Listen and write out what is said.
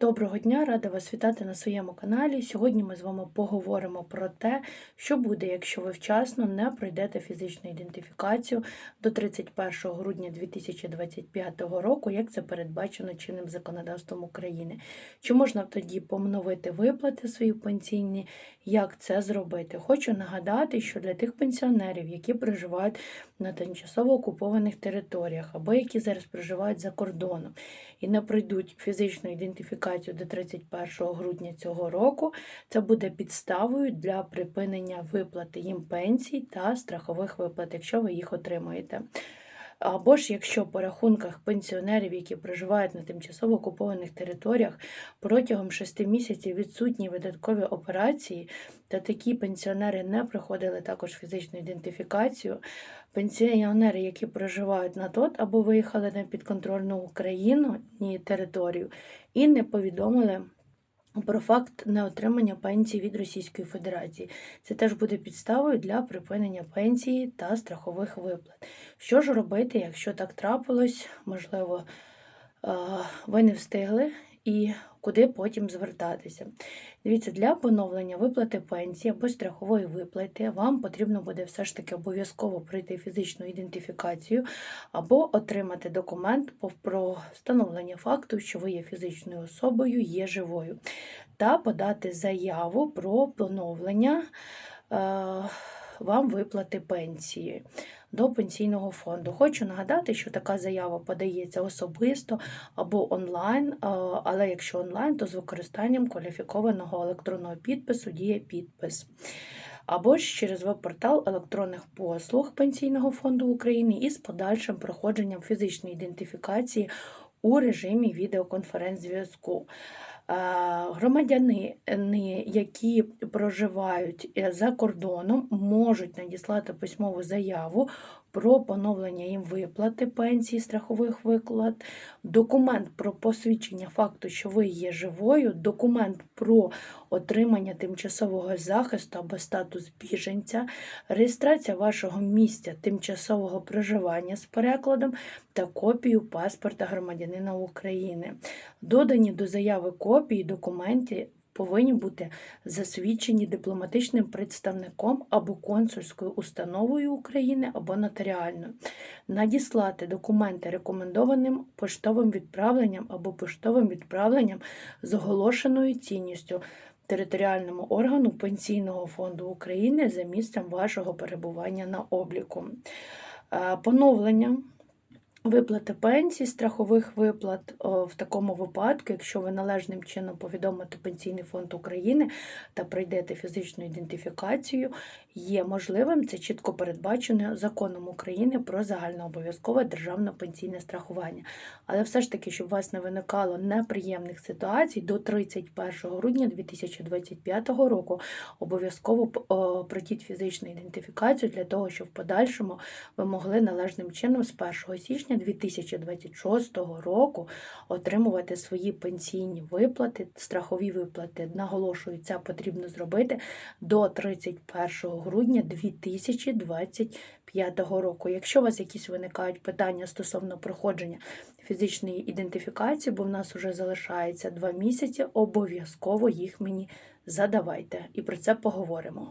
Доброго дня, рада вас вітати на своєму каналі. Сьогодні ми з вами поговоримо про те, що буде, якщо ви вчасно не пройдете фізичну ідентифікацію до 31 грудня 2025 року, як це передбачено чинним законодавством України. Чи можна тоді помновити виплати свої пенсійні? Як це зробити? Хочу нагадати, що для тих пенсіонерів, які проживають на тимчасово окупованих територіях або які зараз проживають за кордоном і не пройдуть фізичну ідентифікацію до 31 грудня цього року, це буде підставою для припинення виплати їм пенсій та страхових виплат, якщо ви їх отримуєте. Або ж якщо по рахунках пенсіонерів, які проживають на тимчасово окупованих територіях, протягом 6 місяців відсутні видаткові операції, та такі пенсіонери не проходили також фізичну ідентифікацію. Пенсіонери, які проживають на ТОТ або виїхали на підконтрольну Україну ні територію, і не повідомили. Про факт неотримання пенсії від Російської Федерації. Це теж буде підставою для припинення пенсії та страхових виплат. Що ж робити, якщо так трапилось, можливо, е, ви не встигли і куди потім звертатися? Дивіться, для поновлення виплати пенсії або страхової виплати вам потрібно буде все ж таки обов'язково пройти фізичну ідентифікацію або отримати документ про встановлення факту, що ви є фізичною особою, є живою, та подати заяву про поновлення. Е, вам виплати пенсії до пенсійного фонду. Хочу нагадати, що така заява подається особисто або онлайн, але якщо онлайн, то з використанням кваліфікованого електронного підпису діє підпис. Або ж через веб-портал електронних послуг Пенсійного фонду України із подальшим проходженням фізичної ідентифікації у режимі відеоконференц-зв'язку. Громадяни, які проживають е, за кордоном, можуть надіслати письмову заяву про поновлення їм виплати пенсії, страхових виклад, документ про посвідчення факту, що ви є живою, документ про отримання тимчасового захисту або статус біженця, реєстрація вашого місця тимчасового проживання з перекладом та копію паспорта громадянина України. Додані до заяви копії документів повинні бути засвідчені дипломатичним представником або консульською установою України або нотаріальною, надіслати документи рекомендованим поштовим відправленням або поштовим відправленням з оголошеною цінністю. Територіальному органу Пенсійного фонду України за місцем вашого перебування на обліку. Е, поновлення Виплати пенсій, страхових виплат в такому випадку, якщо ви належним чином повідомите Пенсійний фонд України та пройдете фізичну ідентифікацію, є можливим. Це чітко передбачено законом України про загальнообов'язкове державне пенсійне страхування. Але все ж таки, щоб у вас не виникало неприємних ситуацій, до 31 грудня 2025 року обов'язково пройдіть фізичну ідентифікацію для того, щоб в подальшому ви могли належним чином з 1 січня 2026 року отримувати свої пенсійні виплати, страхові виплати. Наголошую, це потрібно зробити до 31 грудня 2025 року. Якщо у вас якісь виникають питання стосовно проходження фізичної ідентифікації, бо в нас вже залишається два місяці, обов'язково їх мені задавайте і про це поговоримо.